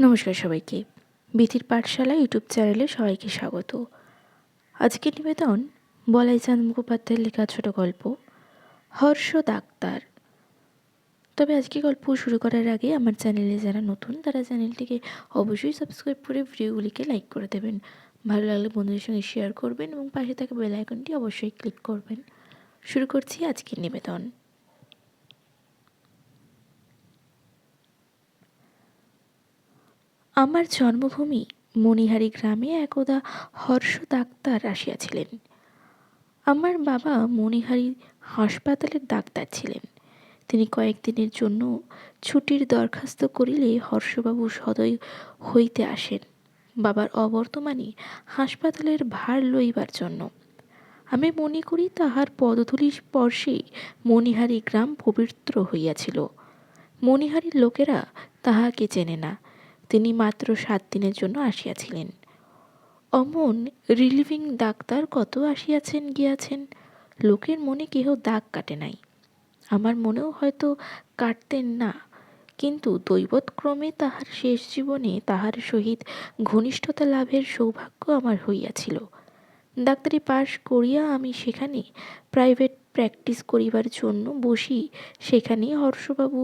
নমস্কার সবাইকে। বিথির পাঠশালা ইউটিউব চ্যানেলে সবাইকে স্বাগত। আজকের নিবেদন বলাই চাঁদ মুখোপাধ্যায়ের লেখা ছোট গল্প হর্ষ ডাক্তার তবে আজকে গল্প শুরু করার আগে আমার চ্যানেলে যারা নতুন, তারা চ্যানেলটিকে অবশ্যই সাবস্ক্রাইব করে ভিডিওগুলিকে লাইক করে দেবেন। ভালো লাগলে বন্ধুদের সঙ্গে শেয়ার করবেন এবং পাশে থাকা বেল আইকনটি অবশ্যই ক্লিক করবেন। শুরু করছি আজকের নিবেদন। আমার জন্মভূমি মণিহারি গ্রামে একদা হর্ষ ডাক্তার আসিয়াছিলেন। আমার বাবা মণিহারি হাসপাতালের ডাক্তার ছিলেন। তিনি কয়েকদিনের জন্য ছুটির দরখাস্ত করিলে হর্ষবাবু সদয় হইতে আসেন। বাবার অবর্তমানে হাসপাতালের ভার লইবার জন্য। আমি মনে করি তাহার পদধূলি স্পর্শে মণিহারি গ্রাম পবিত্র হইয়াছিল। মণিহারির লোকেরা তাহাকে চেনে না। তিনি মাত্র সাত দিনের জন্য আসিয়াছিলেন। অমন রিলিভিং ডাক্তার কত আসিয়াছেন, গিয়াছেন? লোকের মনে কেহ দাগ কাটে নাই। আমার মনেও হয়তো কাটতেন না, কিন্তু দৈবতক্রমে তাহার শেষ জীবনে তাহার সহিত ঘনিষ্ঠতা লাভের সৌভাগ্য আমার হইয়াছিল। ডাক্তারি পাশ করিয়া আমি সেখানে প্রাইভেট প্র্যাকটিস করিবার জন্য বসি। সেখানে হর্ষবাবু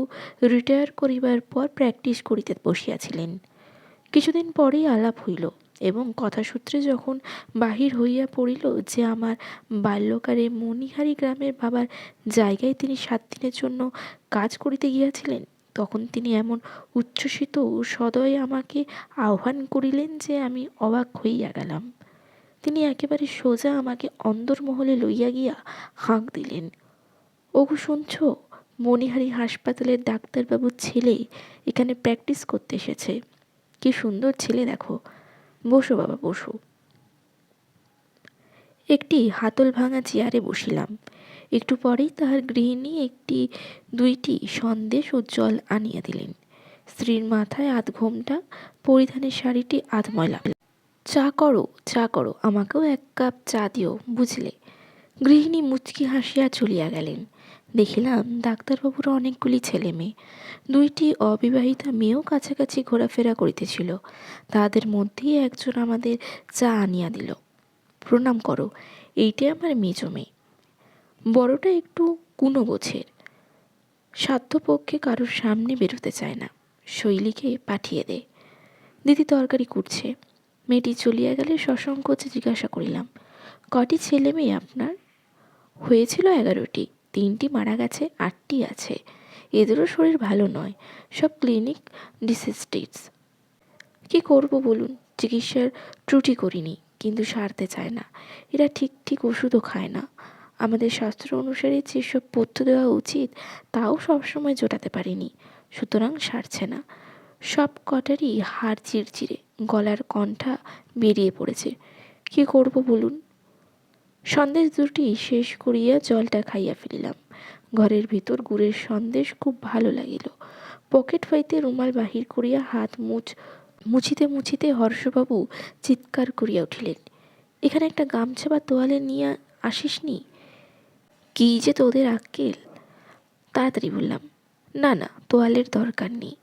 রিটায়ার করিবার পর প্র্যাকটিস করিতে বসিয়াছিলেন। কিছুদিন পরেই আলাপ হইল এবং কথাসূত্রে যখন বাহির হইয়া পড়িল যে আমার বাল্যকালে মণিহারি গ্রামের বাবার জায়গায় তিনি সাত দিনের জন্য কাজ করিতে গিয়াছিলেন, তখন তিনি এমন উচ্ছ্বসিত সদয় আমাকে আহ্বান করিলেন যে আমি অবাক হইয়া গেলাম। তিনি একেবারে সোজা আমাকে অন্দরমহলে লইয়া গিয়া হাঁক দিলেন। ওগো, শুনছ? মণিহারি হাসপাতালের ডাক্তারবাবুর ছেলে এখানে প্র্যাকটিস করতে এসেছে। কি সুন্দর ছেলে, দেখো। বসো বাবা, বসো। একটি হাতল ভাঙা চেয়ারে বসিলাম। একটু পরেই তাহার গৃহিণী একটি, দুইটি সন্দেশ ও জল আনিয়া দিলেন। স্ত্রীর মাথায় আধ ঘোমটা পরিধানের শাড়িটি আধ ময়লা চা করো চা করো, আমাকেও এক কাপ চা দিও, বুঝলে? গৃহিণী মুচকি হাসিয়া চলিয়া গেলেন। দেখিলাম ডাক্তারবাবুর অনেকগুলি ছেলে মেয়ে। দুইটি অবিবাহিতা মেয়েও কাছাকাছি ঘোরাফেরা করিতেছিল। তাদের মধ্যেই একজন আমাদের চা আনিয়া দিল। প্রণাম করো এইটাই আমার মেজ মেয়ে। বড়টা একটু কুনো গোছের সাধ্যপক্ষে কারোর সামনে বেরোতে চায় না। শৈলীকে পাঠিয়ে দে। দিদি তরকারি কুটছে। মেয়েটি চলিয়া গেলে সসংকোচে জিজ্ঞাসা করিলাম, কটি ছেলে মেয়ে আপনার? হয়েছিল এগারোটি, তিনটি মারা গেছে, আটটি আছে। এদেরও শরীর ভালো নয়, সব ক্লিনিক ডিসিস্টেটস। কি করব বলুন? চিকিৎসার ত্রুটি করিনি, কিন্তু সারতে চায় না। এরা ঠিক ঠিক ওষুধও খায় না। আমাদের শাস্ত্র অনুসারে যেসব পথ্য দেওয়া উচিত, তাও সবসময় জোটাতে পারিনি। সুতরাং সারছে না। সব কটারই হাড় চিরচিরে গলার কণ্ঠা বেরিয়ে পড়েছে। কি করব বলুন? সন্দেশ দুটি শেষ করিয়া জলটা খাইয়া ফেলিলাম। ঘরের ভিতর গুড়ের সন্দেশ খুব ভালো লাগিল। পকেট হইতে রুমাল বাহির করিয়া হাত মুছ, মুছিতে মুছিতে হর্ষবাবু চিৎকার করিয়া উঠিলেন। এখানে একটা গামছা বা তোয়ালে নিয়ে আসিস নি কী যে তোদের আক্কেল? তাড়াতাড়ি বললাম, না না, তোয়ালের দরকার নেই।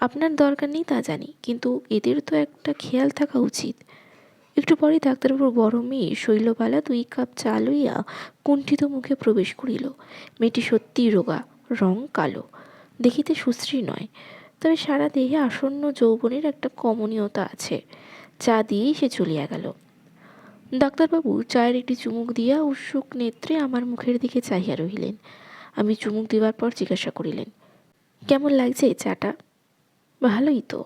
আপনার দরকার নেই তা জানি, কিন্তু এদের তো একটা খেয়াল থাকা উচিত। একটু পরে ডাক্তারবাবুর বড় মেয়ে শৈলবালা দুই কাপ চা লইয়া কুণ্ঠিত মুখে প্রবেশ করিল। মেয়েটি সত্যিই রোগা, রং কালো, দেখিতে সুশ্রী নয়, তবে সারা দেহে আসন্ন যৌবনের একটা কমনীয়তা আছে। চা দিয়েই সে চলিয়া গেল। ডাক্তারবাবু চায়ের একটি চুমুক দিয়া উৎসুক নেত্রে আমার মুখের দিকে চাহিয়া রহিলেন। আমি চুমুক দেওয়ার পর জিজ্ঞাসা করিলেন, কেমন লাগছে চাটা? ভালোই তো।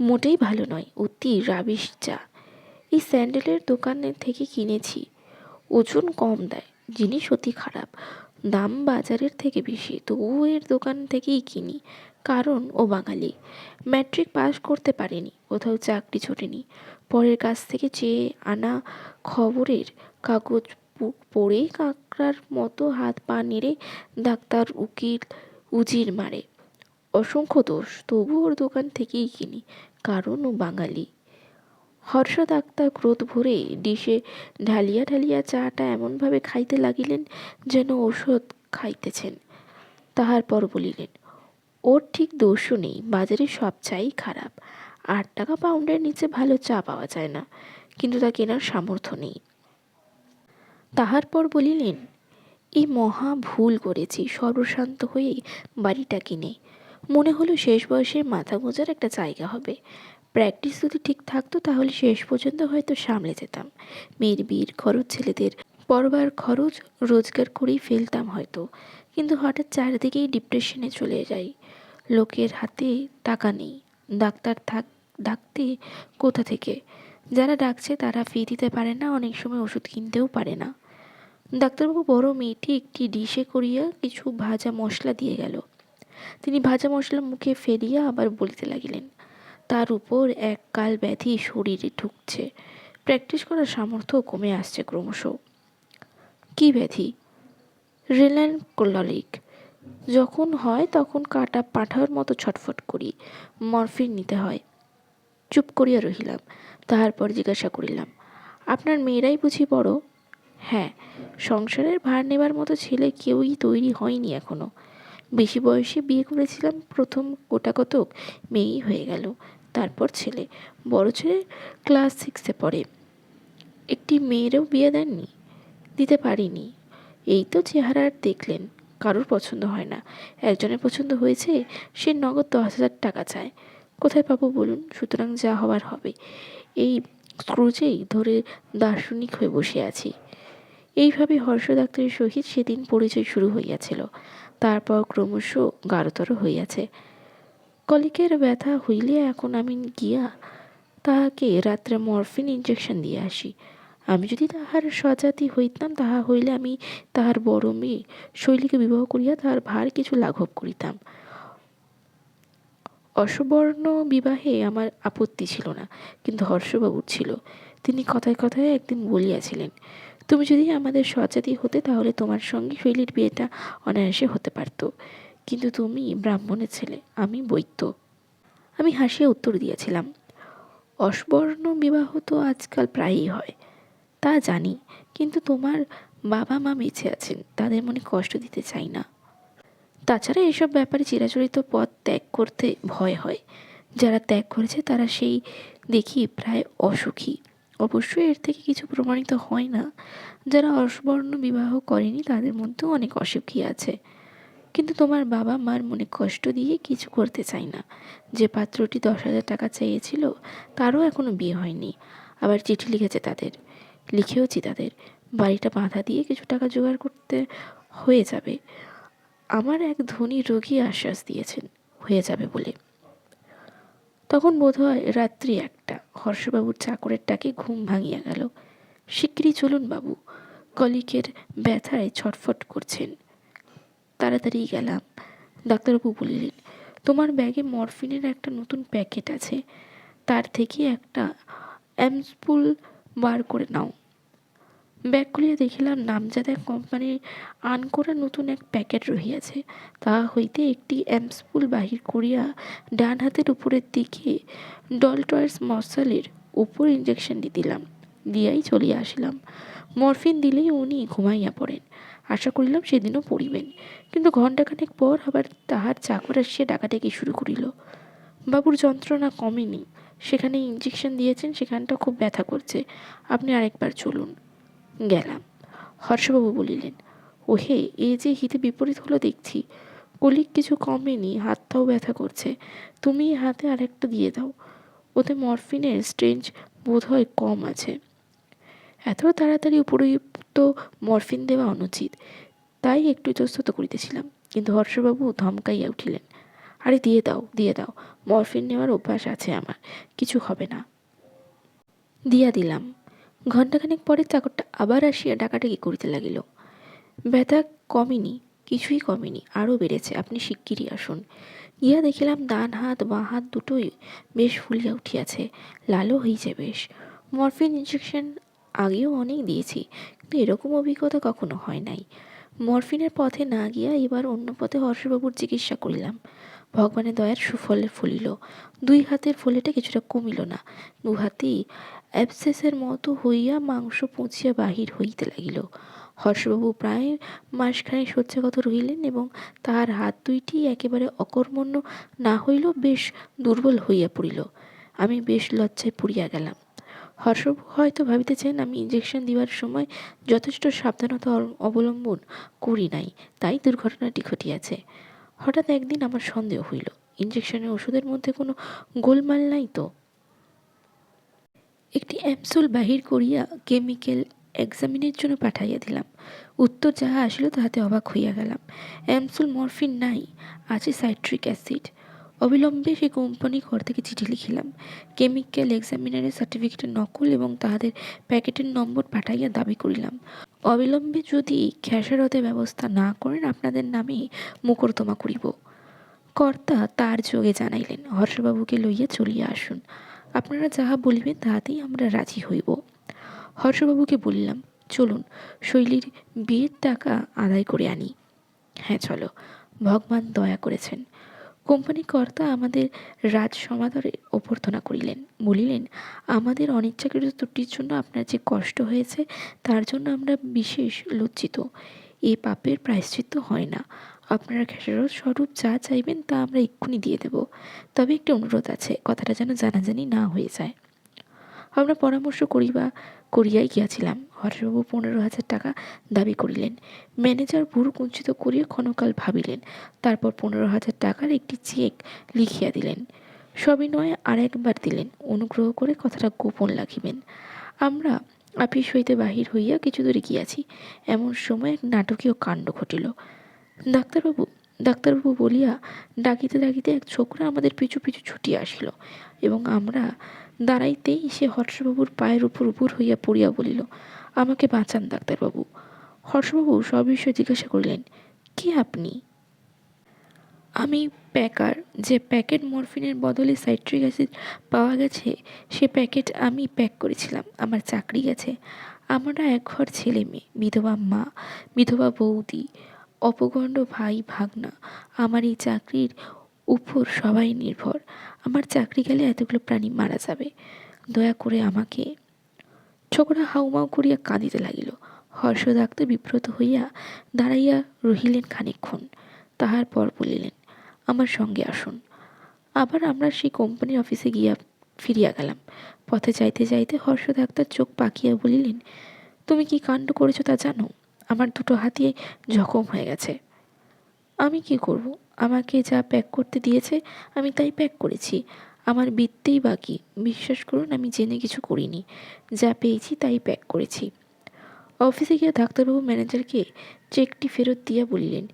মোটেই ভালো নয়, অতি রাবিশ চা। এই স্যান্ডেলের দোকানের থেকে কিনেছি। ওজন কম দেয়, জিনিস অতি খারাপ। দাম বাজারের থেকে বেশি তবুও এর দোকান থেকেই কিনি। কারণ ও বাঙালি। ম্যাট্রিক পাস করতে পারেনি, কোথাও চাকরি ছোটেনি। পরের কাছ থেকে চেয়ে আনা খবরের কাগজ পড়ে কাঁকড়ার মতো হাত পা নেড়ে ডাক্তার উকিল উজির মারে। অসংখ্য দোষ তবু ওর দোকান থেকেই কিনি, কারণ ও বাঙালি। হর্ষ ডাক্তার ক্রোধ ভরে ডিশে ঢালিয়া ঢালিয়া চাটা এমনভাবে খাইতে লাগিলেন যেন ঔষধ খাইতেছেন। তাহার পর বলিলেন, ওর ঠিক দোষও নেই, বাজারে সব চাই খারাপ। আট টাকা পাউন্ডের নিচে ভালো চা পাওয়া যায় না, কিন্তু তা কেনার সামর্থ্য নেই। তাহার পর বলিলেন এই মহা ভুল করেছি, সর্বশান্ত হয়ে বাড়িটা কিনে। মনে হলো শেষ বয়সে মাথা গোঁজার একটা জায়গা হবে। প্র্যাকটিস যদি ঠিক থাকতো তাহলে শেষ পর্যন্ত হয়তো সামলে যেতাম। মেয়ের বিয়ের খরচ, ছেলেদের পরবার খরচ রোজগার করেই ফেলতাম হয়তো। কিন্তু হঠাৎ চারিদিকেই ডিপ্রেশনে চলে যাই। লোকের হাতে টাকা নেই। ডাক্তার থাক, ডাকতে কোথা থেকে? যারা ডাকছে তারা ফি দিতে পারে না, অনেক সময় ওষুধ কিনতেও পারে না। ডাক্তারবাবু বড় মেয়েটি একটি ডিশে করিয়া কিছু ভাজা মশলা দিয়ে গেল। তিনি ভাজা মশলা মুখে ফেলিয়া আবার বলিতে লাগিলেন, তার উপর এক কাল ব্যাধি শরীরে ঢুকছে। প্র্যাকটিস করার সামর্থ্য কমে আসছে ক্রমশ। কি ব্যাধি? রেল্যান্ড কোলরিক যখন হয় তখন কাটা পাঠার মতো ছটফট করি, মরফিন নিতে হয়। চুপ করিয়া রহিলাম তাহার পর জিজ্ঞাসা করিলাম, আপনার মেয়েরাই বুঝি বড়? হ্যাঁ সংসারের ভার নেবার মতো ছেলে কেউই তৈরি হয়নি এখনও। বেশি বয়সে বিয়ে করেছিলাম, প্রথম গোটাকতক মেয়েই হয়ে গেল, তারপর ছেলে। বড় ছেলে ক্লাস সিক্সে পড়ে। একটি মেয়েরও বিয়ে দেননি, দিতে পারিনি। এই তো চেহারা আর দেখলেন, কারোর পছন্দ হয় না। একজনের পছন্দ হয়েছে, সে নগদ দশ হাজার টাকা চায়। কোথায় পাবো বলুন? সুতরাং যা হবার হবে। এই স্ক্রুজেই ধরে দার্শনিক হয়ে বসে আছি। এইভাবে হর্ষ ডাক্তারের সহিত সেদিন পরিচয় শুরু হইয়াছিল। তারপর ক্রমশ গাঢ়তর হইয়াছে। কলিকের ব্যথা হইলে এখন আমি গিয়া তাহাকে রাত্রে মরফিন ইঞ্জেকশন দিয়ে আসি। আমি যদি তাহার স্বজাতি হইতাম, তাহা হইলে আমি তাহার বড় মেয়ে শৈলীকে বিবাহ করিয়া তাহার ভার কিছু লাঘব করিতাম। অসবর্ণ বিবাহে আমার আপত্তি ছিল না, কিন্তু হর্ষবাবুর ছিল তিনি কথায় কথায় একদিন বলিয়াছিলেন তুমি যদি আমাদের স্বজাতি হতে, তাহলে তোমার সঙ্গে শৈলীর বিয়েটা অনায়াসে হতে পারত। কিন্তু তুমি ব্রাহ্মণের ছেলে, আমি বৈদ্য। আমি হাসিয়া উত্তর দিয়েছিলাম, অসবর্ণ বিবাহ তো আজকাল প্রায়ই হয়, তা জানি, কিন্তু তোমার বাবা মা বেঁচে আছেন, তাদের মনে কষ্ট দিতে চাই না। তাছাড়া এসব ব্যাপারে চিরাচরিত পথ ত্যাগ করতে ভয় হয়। যারা ত্যাগ করেছে, তারা সেই দেখি প্রায় অসুখী। অবশ্যই এর থেকে কিছু প্রমাণিত হয় না। যারা অসবর্ণ বিবাহ করেনি, তাদের মধ্যেও অনেক অসুখী আছে। কিন্তু তোমার বাবা মার মনে কষ্ট দিয়ে কিছু করতে চাই না। যে পাত্রটি দশ হাজার টাকা চেয়েছিল, তারও এখনও বিয়ে হয়নি। আবার চিঠি লিখেছে তাদের। লিখেওছি তাদের। বাড়িটা বাঁধা দিয়ে কিছু টাকা জোগাড় করতে হয়ে যাবে। আমার এক ধনী রোগী আশ্বাস দিয়েছেন, হয়ে যাবে বলে। তখন বোধ হয় রাত্রি একটা। হর্ষবাবুর চাকরের টাকে ঘুম ভাঙিয়া গেল। শিগগিরই চলুন বাবু, কলিকের ব্যথায় ছটফট করছেন। তাড়াতাড়ি গেলাম। ডাক্তারবাবু বললেন, তোমার ব্যাগে মরফিনের একটা নতুন প্যাকেট আছে। তার থেকে একটা অ্যামসপুল বার করে নাও। ব্যাগ খুলিয়া দেখিলাম, নামজাদা কোম্পানির আন করা নতুন এক প্যাকেট রহিয়াছে। তাহা হইতে একটি অ্যামসপুল বাহির করিয়া ডান হাতের উপরের দিকে ডলটয়েস মশালের উপর ইঞ্জেকশনটি দিলাম, দিয়াই চলিয়া আসিলাম। মরফিন দিলেই উনি ঘুমাইয়া পড়েন। আশা করিলাম সেদিনও পড়িবেন। কিন্তু ঘণ্টাখানেক পর আবার তাহার চাকর আসিয়া ডাকাডাকি শুরু করিল। বাবুর যন্ত্রণা কমেনি। সেখানে ইঞ্জেকশন দিয়েছেন, সেখানটা খুব ব্যথা করছে। আপনি আরেকবার চলুন। গেলাম। হর্ষবাবু বলিলেন, ওহে, এ যে হিতে বিপরীত হলো দেখছি। কলিক কিছু কমেনি, হাতটাও ব্যথা করছে। তুমি হাতে আরেকটা দিয়ে দাও। ওতে মরফিনের স্ট্রেঞ্জ বোধ হয় কম আছে। এত তাড়াতাড়ি উপযুক্ত মরফিন দেওয়া অনুচিত। তাই একটু ইতস্তত করিতেছিলাম। কিন্তু হর্ষবাবু ধমকাইয়া উঠিলেন, আরে, দিয়ে দাও দিয়ে দাও। মরফিন নেওয়ার অভ্যাস আছে আমার। কিছু হবে না। দিয়া দিলাম। ঘণ্টাখানেক পরে চাকরটা আবার আসিয়া ডাকাডাকি করিতে লাগিল। ব্যথা কমেনি, কিছুই কমেনি, আরও বেড়েছে, আপনি শিগগিরই আসুন। গিয়া দেখিলাম ডান হাত, বাঁ হাত দুটোই বেশ ফুলিয়া উঠিয়াছে, লালও হইছে বেশ। মরফিন ইঞ্জেকশন আগেও অনেক দিয়েছি, কিন্তু এরকম অভিজ্ঞতা কখনো হয় নাই। মরফিনের পথে না গিয়া এবার অন্য পথে হর্ষবাবুর চিকিৎসা করিলাম। ভগবানের দয়ার সুফলে ফলিল। দুই হাতের ফলেটা কিছুটা কমিল না দু হাতেই অ্যাবসেসের মতো হইয়া মাংস পচিয়া বাহির হইতে লাগিল। হর্ষবাবু প্রায় মাসখানেক শয্যাগত রহিলেন এবং তাহার হাত দুইটি একেবারে অকর্মণ্য না হইলেও বেশ দুর্বল হইয়া পড়িল। আমি বেশ লজ্জায় পড়িয়া গেলাম। হর্ষবাবু হয়তো ভাবিতেছেন আমি ইঞ্জেকশন দিবার সময় যথেষ্ট সাবধানতা অবলম্বন করি নাই, তাই দুর্ঘটনাটি ঘটিয়াছে। হঠাৎ একদিন আমার সন্দেহ হইল। ইঞ্জেকশনের ওষুধের মধ্যে কোনো গোলমাল নাই তো? একটি অ্যাপসুল বাহির করিয়া কেমিক্যাল এক্সামিনের জন্য পাঠাইয়া দিলাম। উত্তর যাহা আসিল তাহাতে অবাক হইয়া গেলাম। অ্যামসুল মরফিন নাই, আছে সাইট্রিক অ্যাসিড। অবিলম্বে সেই কোম্পানি ঘর থেকে চিঠি লিখিলাম। কেমিক্যাল এক্সামিনারের সার্টিফিকেটের নকল এবং তাহাদের প্যাকেটের নম্বর পাঠাইয়া দাবি করিলাম। অবিলম্বে যদি খেসারতের ব্যবস্থা না করেন, আপনাদের নামে মোকদ্দমা করিব। কর্তা তার যোগে জানাইলেন। হর্ষবাবুকে লইয়া চলিয়া আসুন। আপনারা যাহা বলিবেন তাহাতেই আমরা রাজি হইব। হর্ষবাবুকে বলিলাম, চলুন, শৈলীর বিয়ের টাকা আদায় করে আনি। হ্যাঁ চলো, ভগবান দয়া করেছেন। কোম্পানি কর্তা আমাদের রাজ সমাদরে অভ্যর্থনা করিলেন, বলিলেন, আমাদের অনিচ্ছাকৃত ত্রুটির জন্য আপনার যে কষ্ট হয়েছে, তার জন্য আমরা বিশেষ লজ্জিত। এ পাপের প্রায়শ্চিত্ত হয় না। আপনারা খেসারত স্বরূপ যা চাইবেন তা আমরা এক্ষুনি দিয়ে দেব। তবে একটি অনুরোধ আছে, কথাটা যেন জানাজানি না হয়ে যায়। আমরা পরামর্শ করিবা, করিয়াই গিয়াছিলাম। হর্ষবাবু পনেরো হাজার টাকা দাবি করিলেন। ম্যানেজার ভুরু কুঞ্চিত করিয়া ক্ষণকাল ভাবিলেন। তারপর পনেরো হাজার টাকার একটি চেক লিখিয়া দিলেন। সবিনয়ে আর একবার দিলেন। অনুগ্রহ করে কথাটা গোপন রাখিবেন। আমরা আপিস হইতে বাহির হইয়া কিছু দূরে গিয়াছি। এমন সময় এক নাটকীয় কাণ্ড ঘটিল। ডাক্তারবাবু ডাক্তারবাবু বলিয়া ডাকিতে ডাকিতে এক ছোকরা আমাদের পিছু পিছু ছুটিয়া আসিল এবং আমরা দাঁড়াইতেই সে হর্ষবাবুর পায়ের উপর উপর হইয়া পড়িয়া বলিল, আমাকে বাঁচান ডাক্তারবাবু। হর্ষবাবু সবিষয়ে জিজ্ঞাসা করিলেন, কে আপনি? আমি প্যাকার, যে প্যাকেট মরফিনের বদলে সাইট্রিক অ্যাসিড পাওয়া গেছে, সে প্যাকেট আমি প্যাক করেছিলাম, আমার চাকরি গেছে আমরা এক ঘর ছেলে মেয়ে, বিধবা মা, বিধবা বৌদি অপগণ্ড ভাই ভাগনা, আমার এই চাকরির উপর সবাই নির্ভর। আমার চাকরি গেলে এতগুলো প্রাণী মারা যাবে। দয়া করে আমাকে ছোকরা হাউমাউ করিয়া কাঁদিতে লাগিল। হর্ষ ডাক্তার বিব্রত হইয়া দাঁড়াইয়া রহিলেন খানিকক্ষণ। তাহার পর বলিলেন, আমার সঙ্গে আসুন। আবার আমরা সেই কোম্পানির অফিসে গিয়া ফিরিয়া গেলাম। পথে যাইতে যাইতে হর্ষ ডাক্তার চোখ পাকিয়া বলিলেন, তুমি কি কাণ্ড করেছ তা জানো? আমার দুটো হাতিয়ে জখম হয়ে গেছে। আমি কি করব? আমাকে যা প্যাক করতে দিয়েছে, আমি তাই প্যাক করেছি। আমার বিদ্যেই বাকি। বিশ্বাস করুন, আমি জেনে কিছু করিনি। যা পেয়েছি তাই প্যাক করেছি। অফিসে গিয়ে ডাক্তারবাবু ম্যানেজারকে চেকটি ফেরত দিয়া বলিলেন,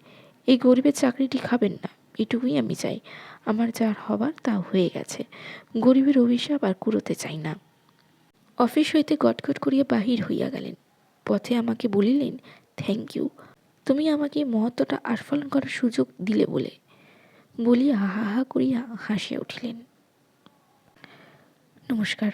এই গরিবের চাকরিটি খাবেন না, এটুকুই আমি চাই। আমার যা হবার তা হয়ে গেছে। গরিবের অভিশাপ আর কুড়োতে চাই না। অফিস হইতে গটগট করিয়া বাহির হইয়া গেলেন। পথে আমাকে বলিলেন থ্যাংক ইউ তুমি আমাকে মহত্বটা আস্ফলন করার সুযোগ দিলে বলে। বলিয়া হা হা করিয়া হাসিয়া উঠিলেন। নমস্কার।